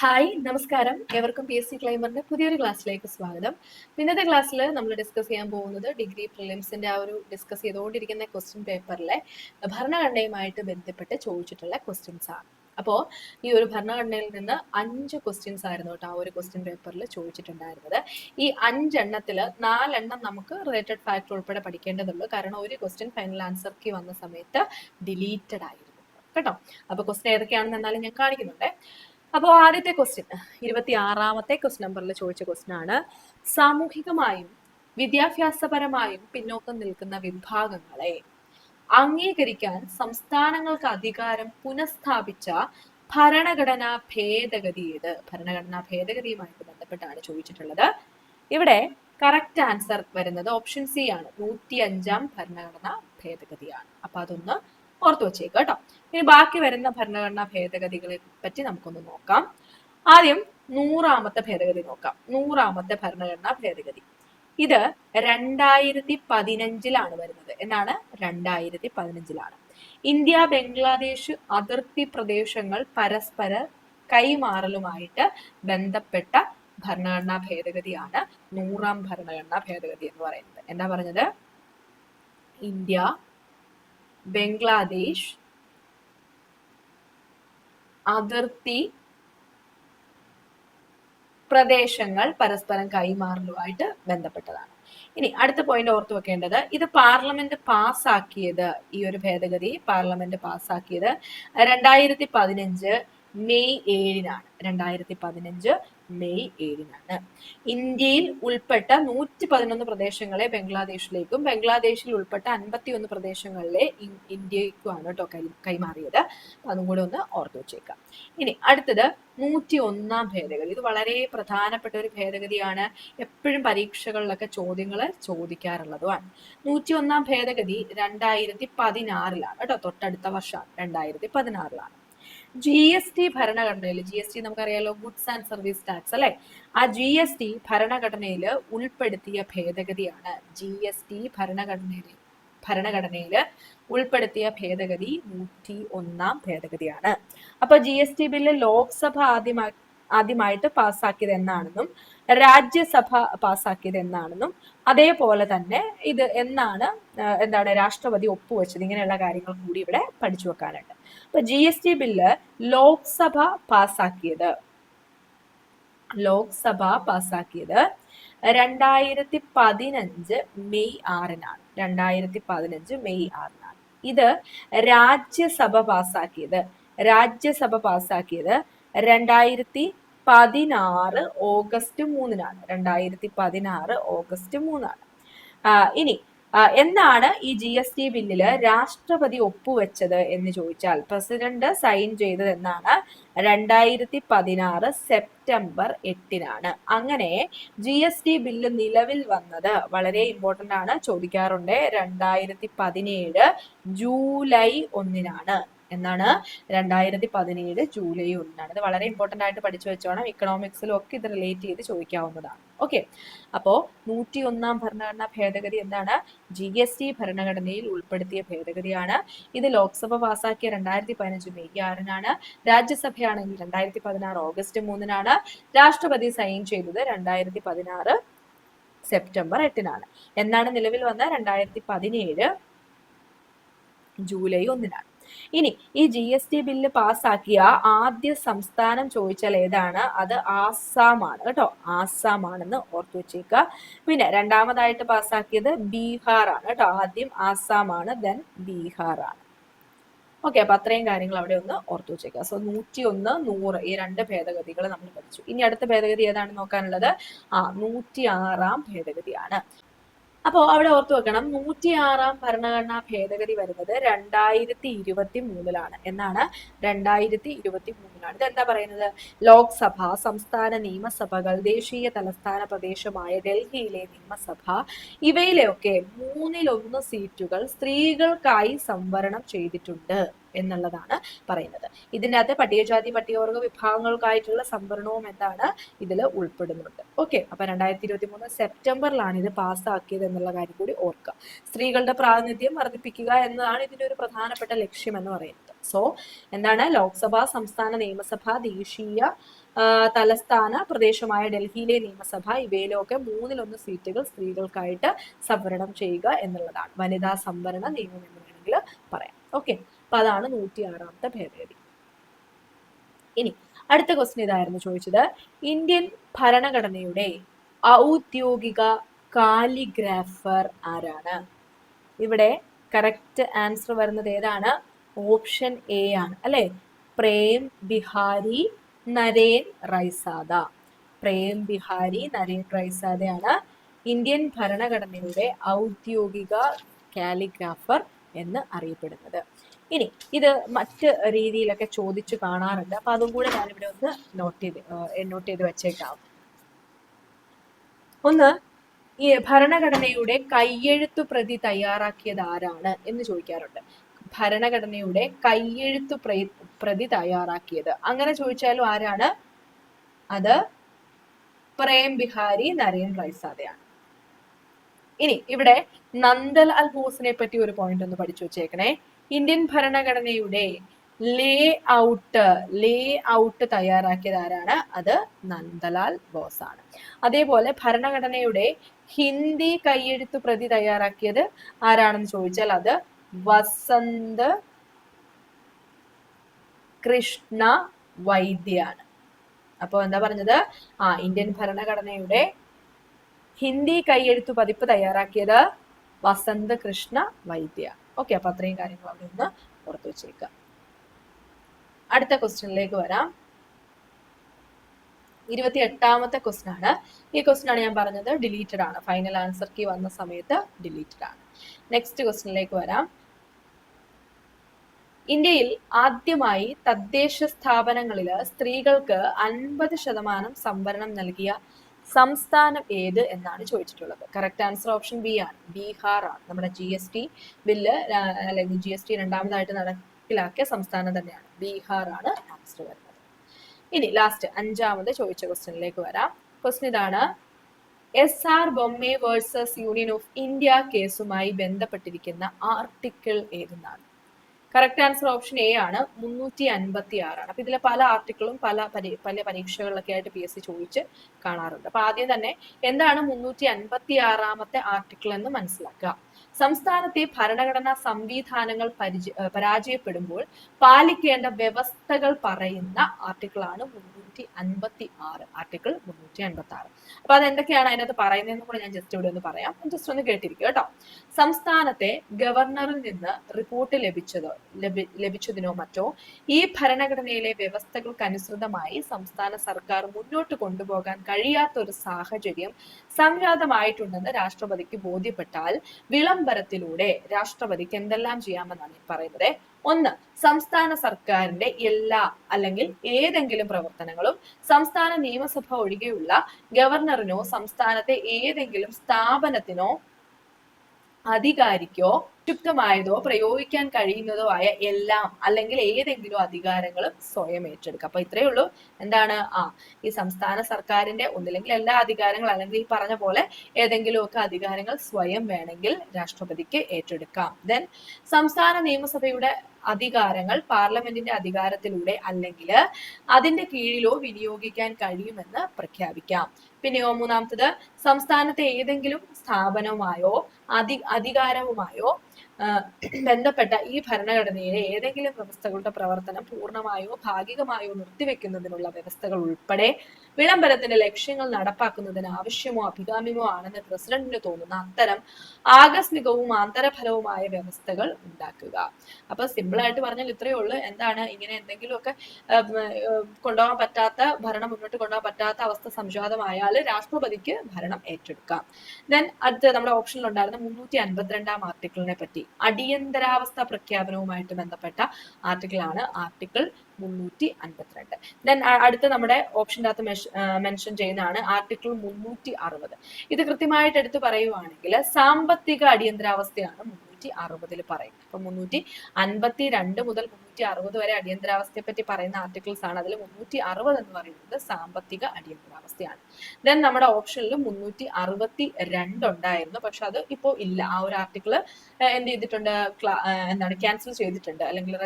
Hi നമസ്കാരം. എവർക്കും P S C ക്ലൈമറിന്റെ പുതിയൊരു ക്ലാസ്സിലേക്ക് സ്വാഗതം. ഇന്നത്തെ ക്ലാസ്സിൽ നമ്മൾ ഡിസ്കസ് ചെയ്യാൻ പോകുന്നത് ഡിഗ്രി പ്രിലിംസിന്റെ ആ ഒരു ഡിസ്കസ് ചെയ്തുകൊണ്ടിരിക്കുന്ന ക്വസ്റ്റ്യൻ പേപ്പറിലെ ഭരണഘടനയുമായിട്ട് ബന്ധപ്പെട്ട് ചോദിച്ചിട്ടുള്ള ക്വസ്റ്റ്യൻസ് ആണ്. അപ്പോൾ ഈ ഒരു ഭരണഘടനയിൽ നിന്ന് അഞ്ച് ക്വസ്റ്റ്യൻസ് ആയിരുന്നു കേട്ടോ ആ ഒരു ക്വസ്റ്റ്യൻ പേപ്പറിൽ ചോദിച്ചിട്ടുണ്ടായിരുന്നത്. ഈ അഞ്ചെണ്ണത്തിൽ നാലെണ്ണം നമുക്ക് റിലേറ്റഡ് ഫാക്ടർ ഉൾപ്പെടെ പഠിക്കേണ്ടതുള്ളൂ. കാരണം ഒരു ക്വസ്റ്റ്യൻ ഫൈനൽ ആൻസർ കീ വന്ന സമയത്ത് ഡിലീറ്റഡ് ആയിരുന്നു. കേട്ടോ? അപ്പോൾ ക്വസ്റ്റ്യൻ ഏതൊക്കെയാണെന്ന് എന്നാലും ഞാൻ കാണിക്കുന്നുണ്ട്. അപ്പോൾ ആദ്യത്തെ ക്വസ്റ്റ്യൻ ഇരുപത്തി ആറാമത്തെ ക്വസ്റ്റ്യൻ നമ്പറിൽ ചോദിച്ച ക്വസ്റ്റ്യൻ ആണ്. സാമൂഹികമായും വിദ്യാഭ്യാസപരമായും പിന്നോക്കം നിൽക്കുന്ന വിഭാഗങ്ങളെ അംഗീകരിക്കാൻ സംസ്ഥാനങ്ങൾക്ക് അധികാരം പുനഃസ്ഥാപിച്ച ഭരണഘടനാ ഭേദഗതി ഏത്? ഭരണഘടനാ ഭേദഗതിയുമായിട്ട് ബന്ധപ്പെട്ടാണ് ചോദിച്ചിട്ടുള്ളത്. ഇവിടെ കറക്റ്റ് ആൻസർ വരുന്നത് ഓപ്ഷൻ സി ആണ്. നൂറ്റി അഞ്ചാം ഭരണഘടനാ ഭേദഗതിയാണ്. അപ്പൊ അതൊന്ന് ഓർത്തു വെച്ചേക്കുക കേട്ടോ. ഇനി ബാക്കി വരുന്ന ഭരണഘടനാ ഭേദഗതികളെ പറ്റി നമുക്കൊന്ന് നോക്കാം. ആദ്യം നൂറാമത്തെ ഭേദഗതി നോക്കാം. നൂറാമത്തെ ഭരണഘടനാ ഭേദഗതി. ഇത് രണ്ടായിരത്തി പതിനഞ്ചിലാണ് വരുന്നത്. എന്നാണ് രണ്ടായിരത്തി പതിനഞ്ചിലാണ് ഇന്ത്യ ബംഗ്ലാദേശ് അതിർത്തി പ്രദേശങ്ങൾ പരസ്പര കൈമാറലുമായിട്ട് ബന്ധപ്പെട്ട ഭരണഘടനാ ഭേദഗതിയാണ് നൂറാം ഭരണഘടനാ ഭേദഗതി എന്ന് പറയുന്നത്. എന്താ പറഞ്ഞത്? ഇന്ത്യ ബംഗ്ലാദേശ് അതിർത്തി പ്രദേശങ്ങൾ പരസ്പരം കൈമാറലുമായിട്ട് ബന്ധപ്പെട്ടതാണ്. ഇനി അടുത്ത പോയിന്റ് ഓർത്തു വെക്കേണ്ടത് ഇത് പാർലമെന്റ് പാസ്സാക്കിയത് ഈ ഒരു ഭേദഗതി പാർലമെന്റ് പാസ്സാക്കിയത് രണ്ടായിരത്തി പതിനഞ്ച് മെയ് ഏഴിനാണ്. രണ്ടായിരത്തി പതിനഞ്ച് മെയ് ഏഴിനാണ്. ഇന്ത്യയിൽ ഉൾപ്പെട്ട നൂറ്റി പതിനൊന്ന് പ്രദേശങ്ങളെ ബംഗ്ലാദേശിലേക്കും ബംഗ്ലാദേശിൽ ഉൾപ്പെട്ട അൻപത്തി ഒന്ന് പ്രദേശങ്ങളിലെ ഇന്ത്യക്കുമാണ് കേട്ടോ കൈ കൈമാറിയത്. അതും കൂടെ ഒന്ന് ഓർത്തു വെച്ചേക്കാം. ഇനി അടുത്തത് നൂറ്റി ഒന്നാം ഭേദഗതി. ഇത് വളരെ പ്രധാനപ്പെട്ട ഒരു ഭേദഗതിയാണ്. എപ്പോഴും പരീക്ഷകളിലൊക്കെ ചോദ്യങ്ങൾ ചോദിക്കാറുള്ളതുമാണ്. നൂറ്റി ഒന്നാം ഭേദഗതി രണ്ടായിരത്തി പതിനാറിലാണ് കേട്ടോ. തൊട്ടടുത്ത വർഷം രണ്ടായിരത്തി പതിനാറിലാണ്. ജി എസ് ടി ഭരണഘടനയിൽ ജി എസ് ടി നമുക്കറിയാലോ ഗുഡ്സ് ആൻഡ് സർവീസ് ടാക്സ് അല്ലെ? ആ ജി എസ് ടി ഭരണഘടനയിൽ ഉൾപ്പെടുത്തിയ ഭേദഗതിയാണ് ജി എസ് ടി ഭരണഘടനയിൽ ഭരണഘടനയിൽ ഉൾപ്പെടുത്തിയ ഭേദഗതി നൂറ്റി ഒന്നാം ഭേദഗതിയാണ്. അപ്പൊ G S T bill Lok ആദ്യമായി ആദ്യമായിട്ട് പാസ്സാക്കിയത് എന്നാണെന്നും രാജ്യസഭ പാസ്സാക്കിയത് എന്നാണെന്നും അതേപോലെ തന്നെ ഇത് എന്നാണ് എന്താണ് രാഷ്ട്രപതി ഒപ്പുവെച്ചത്. ഇങ്ങനെയുള്ള കാര്യങ്ങൾ കൂടി ഇവിടെ പഠിച്ചു വെക്കാനുണ്ട്. അപ്പൊ G S T bill Lok Sabha പാസ്സാക്കിയത്. Lok Sabha പാസ്സാക്കിയത് രണ്ടായിരത്തി പതിനഞ്ച് മെയ് ആറിനാണ്. രണ്ടായിരത്തി പതിനഞ്ച് മെയ് ആറിനാണ്. ഇത് രാജ്യസഭ പാസ്സാക്കിയത്. രാജ്യസഭ പാസ്സാക്കിയത് രണ്ടായിരത്തി പതിനാറ് ഓഗസ്റ്റ് മൂന്നിനാണ്. രണ്ടായിരത്തി പതിനാറ് ഓഗസ്റ്റ് മൂന്നാണ്. ഇനി എന്നാണ് ഈ ജി എസ് ടി ബില്ലിൽ രാഷ്ട്രപതി ഒപ്പുവെച്ചത് എന്ന് ചോദിച്ചാൽ പ്രസിഡന്റ് സൈൻ ചെയ്തത് എന്നാണ്. രണ്ടായിരത്തി പതിനാറ് സെപ്റ്റംബർ എട്ടിനാണ്. അങ്ങനെ ജി എസ് ടി ബില്ല് നിലവിൽ വന്നത് വളരെ ഇമ്പോർട്ടന്റ് ആണ്. ചോദിക്കാറുണ്ട് രണ്ടായിരത്തി പതിനേഴ് ജൂലൈ ഒന്നിനാണ്. എന്നാണ് രണ്ടായിരത്തി പതിനേഴ് ജൂലൈ ഒന്നിനാണ് ഇത് വളരെ ഇമ്പോർട്ടന്റ് ആയിട്ട് പഠിച്ചു വെച്ചോണം. ഇക്കണോമിക്സിലും ഒക്കെ ഇത് റിലേറ്റ് ചെയ്ത് ചോദിക്കാവുന്നതാണ്. ഓക്കെ അപ്പോൾ നൂറ്റി ഒന്നാം ഭരണഘടനാ ഭേദഗതി എന്താണ്? ജി എസ് ടി ഭരണഘടനയിൽ ഉൾപ്പെടുത്തിയ ഭേദഗതിയാണ്. ഇത് ലോക്സഭ പാസാക്കിയ രണ്ടായിരത്തി പതിനഞ്ച് മെയ് ആറിനാണ്. രാജ്യസഭയാണെങ്കിൽ രണ്ടായിരത്തി പതിനാറ് ഓഗസ്റ്റ് മൂന്നിനാണ്. രാഷ്ട്രപതി സൈൻ ചെയ്തത് രണ്ടായിരത്തി പതിനാറ് സെപ്റ്റംബർ എട്ടിനാണ്. എന്നാണ് നിലവിൽ വന്ന രണ്ടായിരത്തി പതിനേഴ് ജൂലൈ ഒന്നിനാണ്. ഇനി ഈ ജി എസ് ടി ബില്ല് പാസ്സാക്കിയ ആദ്യ സംസ്ഥാനം ചോദിച്ചാൽ ഏതാണ്? അത് ആസാമാണ് കേട്ടോ. ആസാമാണെന്ന് ഓർത്തു വെച്ചേക്കുക. പിന്നെ രണ്ടാമതായിട്ട് പാസ്സാക്കിയത് ബീഹാർ ആണ് കേട്ടോ. ആദ്യം ആസാമാണ് ദെൻ ബീഹാർ ആണ് ഓക്കെ അപ്പൊ അത്രയും കാര്യങ്ങൾ അവിടെ ഒന്ന് ഓർത്തു വെച്ചേക്കുക. സോ നൂറ്റി ഒന്ന് നൂറ് ഈ രണ്ട് ഭേദഗതികൾ നമ്മൾ പഠിച്ചു. ഇനി അടുത്ത ഭേദഗതി ഏതാണ് നോക്കാനുള്ളത്? ആ നൂറ്റി ആറാം ഭേദഗതിയാണ്. അപ്പോൾ അവിടെ ഓർത്തു വെക്കണം നൂറ്റിയാറാം ഭരണഘടനാ ഭേദഗതി വരുന്നത് രണ്ടായിരത്തി ഇരുപത്തി മൂന്നിലാണ് എന്നാണ് രണ്ടായിരത്തി ഇരുപത്തി മൂന്നിലാണ് ഇത് എന്താ പറയുന്നത്? ലോക്സഭ സംസ്ഥാന നിയമസഭകൾ ദേശീയ തലസ്ഥാന പ്രദേശമായ ഡൽഹിയിലെ നിയമസഭ ഇവയിലെയൊക്കെ മൂന്നിലൊന്ന് സീറ്റുകൾ സ്ത്രീകൾക്കായി സംവരണം ചെയ്തിട്ടുണ്ട് എന്നുള്ളതാണ് പറയുന്നത്. ഇതിന്റെ അകത്ത് പട്ടികജാതി പട്ടികവർഗ വിഭാഗങ്ങൾക്കായിട്ടുള്ള സംവരണവും എന്താണ്? ഇതിൽ ഉൾപ്പെടുന്നുണ്ട്. ഓക്കെ അപ്പൊ രണ്ടായിരത്തി ഇരുപത്തി മൂന്ന് സെപ്റ്റംബറിലാണ് ഇത് പാസ്സാക്കിയത് എന്നുള്ള കാര്യം കൂടി ഓർക്കുക. സ്ത്രീകളുടെ പ്രാതിനിധ്യം വർദ്ധിപ്പിക്കുക എന്നതാണ് ഇതിന്റെ ഒരു പ്രധാനപ്പെട്ട ലക്ഷ്യം എന്ന് പറയുന്നത്. സോ എന്താണ് ലോക്സഭ സംസ്ഥാന നിയമസഭ ദേശീയ തലസ്ഥാന പ്രദേശമായ ഡൽഹിയിലെ നിയമസഭ ഇവയിലൊക്കെ മൂന്നിലൊന്ന് സീറ്റുകൾ സ്ത്രീകൾക്കായിട്ട് സംവരണം ചെയ്യുക എന്നുള്ളതാണ്. വനിതാ സംവരണ നിയമം എന്ന് വേണമെങ്കിൽ പറയാം. ഓക്കെ. അപ്പൊ അതാണ് നൂറ്റി ആറാമത്തെ ഭേദഗതി. ഇനി അടുത്ത ക്വസ്റ്റ്യൻ ഇതായിരുന്നു ചോദിച്ചത്. ഇന്ത്യൻ ഭരണഘടനയുടെ ഔദ്യോഗിക കാലിഗ്രാഫർ ആരാണ്? ഇവിടെ കറക്റ്റ് ആൻസർ വരുന്നത് ഏതാണ്? ഓപ്ഷൻ എ ആണ്. അല്ലേ? പ്രേം ബിഹാരി നരേൻ റൈസാദ പ്രേം ബിഹാരി നരേൻ റൈസാദയാണ് ഇന്ത്യൻ ഭരണഘടനയുടെ ഔദ്യോഗിക കാലിഗ്രാഫർ എന്ന് അറിയപ്പെടുന്നത്. ഇനി ഇത് മറ്റ് രീതിയിലൊക്കെ ചോദിച്ചു കാണാറുണ്ട്. അപ്പൊ അതും കൂടെ ഞാനിവിടെ ഒന്ന് നോട്ട് ചെയ്ത് നോട്ട് ചെയ്ത് വെച്ചേക്കാം. ഒന്ന് ഈ ഭരണഘടനയുടെ കയ്യെഴുത്തു പ്രതി തയ്യാറാക്കിയത് ആരാണ് എന്ന് ചോദിക്കാറുണ്ട്. ഭരണഘടനയുടെ കയ്യെഴുത്തു പ്ര- പ്രതി തയ്യാറാക്കിയത്. അങ്ങനെ ചോദിച്ചാലും ആരാണ്? അത് പ്രേം ബിഹാരി നരേൻ റൈസാദയാണ്. ഇനി ഇവിടെ നന്ദൽ അൽ ബോസിനെ പറ്റി ഒരു പോയിന്റ് ഒന്ന് പഠിച്ചു വെച്ചേക്കണേ. ഇന്ത്യൻ ഭരണഘടനയുടെ ലേ ഔട്ട് ലേ ഔട്ട് തയ്യാറാക്കിയത് ആരാണ്? അത് നന്ദലാൽ ബോസ് ആണ്. അതേപോലെ ഭരണഘടനയുടെ ഹിന്ദി കൈയെഴുത്ത് പ്രതി തയ്യാറാക്കിയത് ആരാണെന്ന് ചോദിച്ചാൽ അത് വസന്ത് കൃഷ്ണ വൈദ്യാണ്. അപ്പോൾ എന്താ പറഞ്ഞത്? ആ ഇന്ത്യൻ ഭരണഘടനയുടെ ഹിന്ദി കൈയെഴുത്തു പതിപ്പ് തയ്യാറാക്കിയത് വസന്ത് കൃഷ്ണ വൈദ്യ. ഓക്കെ അപ്പൊ അത്രയും കാര്യങ്ങൾ അവിടെ ഒന്ന് ഓർത്തു വെച്ചേക്കാം. അടുത്ത ക്വസ്റ്റ്യനിലേക്ക് വരാം. ഇരുപത്തി എട്ടാമത്തെ ക്വസ്റ്റൻ ആണ്. ഈ ക്വസ്റ്റൻ ആണ് ഞാൻ പറഞ്ഞത് ഡിലീറ്റഡ് ആണ്. ഫൈനൽ ആൻസർ കീ വന്ന സമയത്ത് ഡിലീറ്റഡ് ആണ്. നെക്സ്റ്റ് ക്വസ്റ്റനിലേക്ക് വരാം. ഇന്ത്യയിൽ ആദ്യമായി തദ്ദേശ സ്ഥാപനങ്ങളിൽ സ്ത്രീകൾക്ക് അൻപത് ശതമാനം സംവരണം നൽകിയ സംസ്ഥാനം ഏത് എന്നാണ് ചോദിച്ചിട്ടുള്ളത്. കറക്റ്റ് ആൻസർ ഓപ്ഷൻ ബി ആണ്. ബീഹാർ ആണ്. നമ്മുടെ ജി എസ് ടി ബില്ല് അല്ലെങ്കിൽ ജി എസ് ടി രണ്ടാമതായിട്ട് നടപ്പിലാക്കിയ സംസ്ഥാനം തന്നെയാണ്. ബീഹാർ ആണ് ആൻസർ വരുന്നത്. ഇനി ലാസ്റ്റ് അഞ്ചാമത് ചോദിച്ച ക്വസ്റ്റ്യനിലേക്ക് വരാം. ക്വസ്റ്റ്യൻ ഇതാണ്. S R Bommai versus union of India കേസുമായി ബന്ധപ്പെട്ടിരിക്കുന്ന ആർട്ടിക്കിൾ ഏതെന്നാണ്? കറക്റ്റ് ആൻസർ ഓപ്ഷൻ എ ആണ്. മുന്നൂറ്റി അൻപത്തി ആറാണ് അപ്പൊ ഇതിലെ പല ആർട്ടിക്കിളും പല പല പരീക്ഷകളിലൊക്കെ ആയിട്ട് പി എസ് സി ചോദിച്ച് കാണാറുണ്ട്. അപ്പൊ ആദ്യം തന്നെ എന്താണ് മുന്നൂറ്റി അൻപത്തി ആറാമത്തെ ആർട്ടിക്കിൾ എന്ന് മനസ്സിലാക്കുക. സംസ്ഥാനത്തെ ഭരണഘടനാ സംവിധാനങ്ങൾ പരിചയ പരാജയപ്പെടുമ്പോൾ പാലിക്കേണ്ട വ്യവസ്ഥകൾ പറയുന്ന ആർട്ടിക്കിളാണ് മുന്നൂറ്റി അൻപത്തി ആറ് ആർട്ടിക്കിൾ മുന്നൂറ്റി അൻപത്തി ആറ് അപ്പൊ അതെന്തൊക്കെയാണ് അതിനകത്ത് പറയുന്നതെന്ന് കൂടെ ഞാൻ ജസ്റ്റ് ഇവിടെ ഒന്ന് പറയാം. ജസ്റ്റ് ഒന്ന് കേട്ടിരിക്കുക കേട്ടോ. സംസ്ഥാനത്തെ ഗവർണറിൽ നിന്ന് റിപ്പോർട്ട് ലഭിച്ചതോ ലഭി ലഭിച്ചതിനോ മറ്റോ ഈ ഭരണഘടനയിലെ വ്യവസ്ഥകൾക്ക് അനുസൃതമായി സംസ്ഥാന സർക്കാർ മുന്നോട്ട് കൊണ്ടുപോകാൻ കഴിയാത്ത ഒരു സാഹചര്യം സംജാതമായിട്ടുണ്ടെന്ന് രാഷ്ട്രപതിക്ക് ബോധ്യപ്പെട്ടാൽ വിളംബരത്തിലൂടെ രാഷ്ട്രപതിക്ക് എന്തെല്ലാം ചെയ്യാമെന്നാണ് പറയുന്നത്? ഒന്ന് സംസ്ഥാന സർക്കാരിന്റെ എല്ലാ അല്ലെങ്കിൽ ഏതെങ്കിലും പ്രവർത്തനങ്ങളും സംസ്ഥാന നിയമസഭ ഒഴികെയുള്ള ഗവർണറിനോ സംസ്ഥാനത്തെ ഏതെങ്കിലും സ്ഥാപനത്തിനോ അധികാരിക്കോ ചുക്തമായതോ പ്രയോഗിക്കാൻ കഴിയുന്നതോ ആയ എല്ലാം അല്ലെങ്കിൽ ഏതെങ്കിലും അധികാരങ്ങളും സ്വയം ഏറ്റെടുക്കുക. അപ്പൊ ഇത്രയേ ഉള്ളൂ. എന്താണ്? ആ ഈ സംസ്ഥാന സർക്കാരിന്റെ ഒന്നില്ലെങ്കിൽ എല്ലാ അധികാരങ്ങളും അല്ലെങ്കിൽ ഈ പറഞ്ഞ പോലെ ഏതെങ്കിലും ഒക്കെ അധികാരങ്ങൾ സ്വയം വേണമെങ്കിൽ രാഷ്ട്രപതിക്ക് ഏറ്റെടുക്കാം. ദെൻ സംസ്ഥാന നിയമസഭയുടെ അധികാരങ്ങൾ പാർലമെന്റിന്റെ അധികാരത്തിലൂടെ അല്ലെങ്കിൽ അതിന്റെ കീഴിലോ വിനിയോഗിക്കാൻ കഴിയുമെന്ന് പ്രഖ്യാപിക്കാം. പിന്നെയോ മൂന്നാമത്തത് സംസ്ഥാനത്തെ ഏതെങ്കിലും സ്ഥാപനവുമായോ അധി അധികാരവുമായോ ബന്ധപ്പെട്ട ഈ ഭരണഘടനയിലെ ഏതെങ്കിലും വ്യവസ്ഥകളുടെ പ്രവർത്തനം പൂർണമായോ ഭാഗികമായോ നിർത്തിവെക്കുന്നതിനുള്ള വ്യവസ്ഥകൾ ഉൾപ്പെടെ വിളംബരത്തിന്റെ ലക്ഷ്യങ്ങൾ നടപ്പാക്കുന്നതിന് ആവശ്യമോ അഭികാമ്യമോ ആണെന്ന് പ്രസിഡന്റിന് തോന്നുന്ന അത്തരം ആകസ്മികവും ആന്തരഫലവുമായ വ്യവസ്ഥകൾ ഉണ്ടാക്കുക. അപ്പൊ സിമ്പിൾ ആയിട്ട് പറഞ്ഞാൽ ഇത്രയേ ഉള്ളൂ. എന്താണ് ഇങ്ങനെ എന്തെങ്കിലുമൊക്കെ കൊണ്ടുപോകാൻ പറ്റാത്ത ഭരണം മുന്നോട്ട് കൊണ്ടുപോകാൻ പറ്റാത്ത അവസ്ഥ സംജാതമായാൽ രാഷ്ട്രപതിക്ക് ഭരണം ഏറ്റെടുക്കാം. ദെൻ അടുത്ത നമ്മുടെ ഓപ്ഷനിൽ ഉണ്ടായിരുന്ന മുന്നൂറ്റി അൻപത്തിരണ്ടാം ആർട്ടിക്കിളിനെ പറ്റി അടിയന്തരാവസ്ഥ പ്രഖ്യാപനവുമായിട്ട് ബന്ധപ്പെട്ട ആർട്ടിക്കിളാണ് ആർട്ടിക്കിൾ മുന്നൂറ്റി അൻപത്തിരണ്ട്. ദെൻ അടുത്ത നമ്മുടെ ഓപ്ഷന്റെ അകത്ത് മെൻഷൻ ചെയ്യുന്നതാണ് ആർട്ടിക്കിൾ മുന്നൂറ്റി അറുപത്. ഇത് കൃത്യമായിട്ട് എടുത്തു പറയുവാണെങ്കിൽ സാമ്പത്തിക അടിയന്തരാവസ്ഥയാണ് മുന്നൂറ്റി അറുപതിൽ പറയും അപ്പൊ മുന്നൂറ്റി അൻപത്തി രണ്ട് മുതൽ മുന്നൂറ്റി അറുപത് വരെ അടിയന്തരാവസ്ഥയെ പറ്റി പറയുന്ന ആർട്ടിക്കിൾസ് ആണ്. അതിൽ മുന്നൂറ്റി അറുപത് എന്ന് പറയുന്നത് സാമ്പത്തിക അടിയന്തരാവസ്ഥയാണ്. ദെൻ നമ്മുടെ ഓപ്ഷനിൽ മുന്നൂറ്റി അറുപത്തി രണ്ട് ഉണ്ടായിരുന്നു. പക്ഷെ അത് ഇപ്പോൾ ഇല്ല. ആ ഒരു ആർട്ടിക്കിൾ എന്ത് ചെയ്തിട്ടുണ്ട്? എന്താണ്? ക്യാൻസൽ ചെയ്തിട്ടുണ്ട്. അല്ലെങ്കിൽ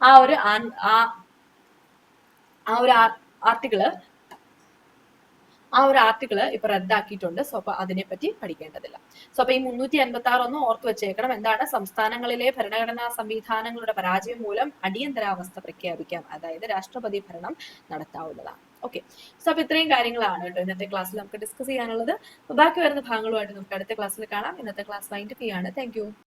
ആ ഒരു ആ ഒരു ആർട്ടിക്കിൾ ആ ഒരു ആർട്ടിക്കിൾ ഇപ്പൊ റദ്ദാക്കിയിട്ടുണ്ട്. സോ അപ്പൊ അതിനെപ്പറ്റി പഠിക്കേണ്ടതില്ല. സോ അപ്പൊ ഈ മുന്നൂറ്റി അൻപത്തി ആറ് ഒന്ന് ഓർത്ത് വെച്ചേക്കണം. എന്താണ്? സംസ്ഥാനങ്ങളിലെ ഭരണഘടനാ സംവിധാനങ്ങളുടെ പരാജയം മൂലം അടിയന്തരാവസ്ഥ പ്രഖ്യാപിക്കാം. അതായത് രാഷ്ട്രപതി ഭരണം നടത്താവുന്നതാണ്. ഓക്കെ സോ അപ്പൊ ഇത്രയും കാര്യങ്ങളാണ് കേട്ടോ ഇന്നത്തെ ക്ലാസ്സിൽ നമുക്ക് ഡിസ്കസ് ചെയ്യാനുള്ളത്. ബാക്കി വരുന്ന ഭാഗങ്ങളുമായിട്ട് നമുക്ക് അടുത്ത ക്ലാസ്സിൽ കാണാം. ഇന്നത്തെ ക്ലാസ് വൈൻഡ് ചെയ്യാണ്. താങ്ക്